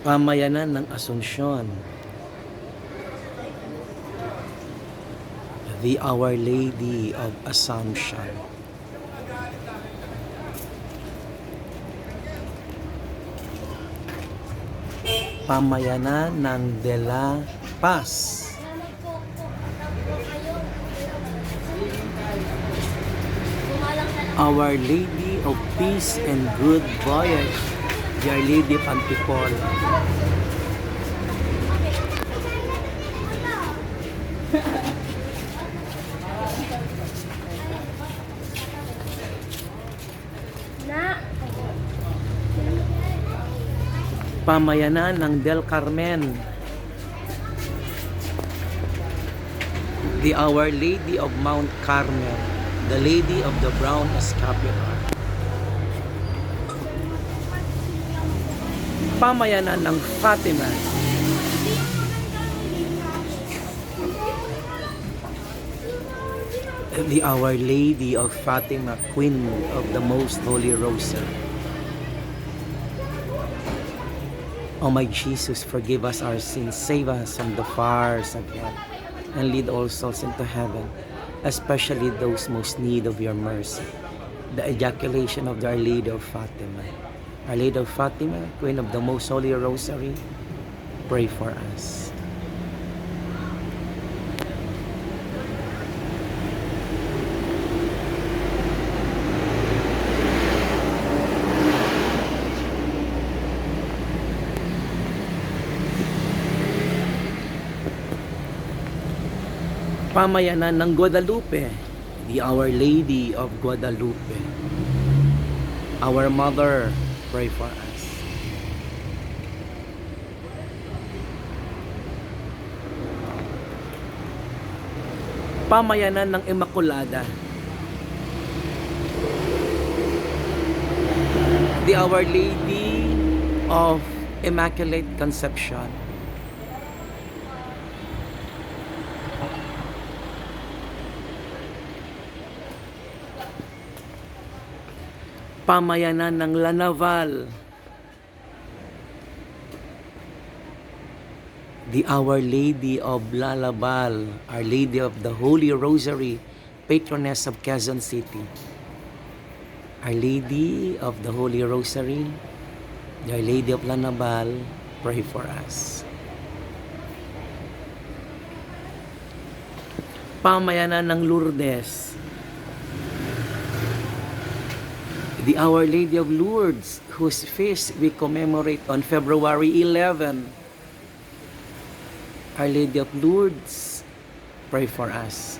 Pamayanan ng Asunsyon. The Our Lady of Assumption. Pamayanan ng De La Paz. Our Lady of Peace and Good Voyage. Dear Lady. Na, Pamayanan ng Del Carmen. The Our Lady of Mount Carmel, the Lady of the Brown Scapular. Pamayanan ng Fatima. The Our Lady of Fatima, Queen of the Most Holy Rosary. O my Jesus, forgive us our sins, save us from the fires of hell, and lead all souls into heaven, especially those most need of your mercy. The ejaculation of Our Lady of Fatima. Our Lady of Fatima, Queen of the Most Holy Rosary, pray for us. Pamayanan ng Guadalupe, the Our Lady of Guadalupe. Our Mother, pray for us. Pamayanan ng Immaculada. The Our Lady of Immaculate Conception. Pamayanan ng Lanaval. The Our Lady of Lalabal, Our Lady of the Holy Rosary, patroness of Quezon City. Our Lady of the Holy Rosary, the Our Lady of Lanabal, pray for us. Pamayanan ng Lourdes. The Our Lady of Lourdes, whose feast we commemorate on February 11. Our Lady of Lourdes, pray for us.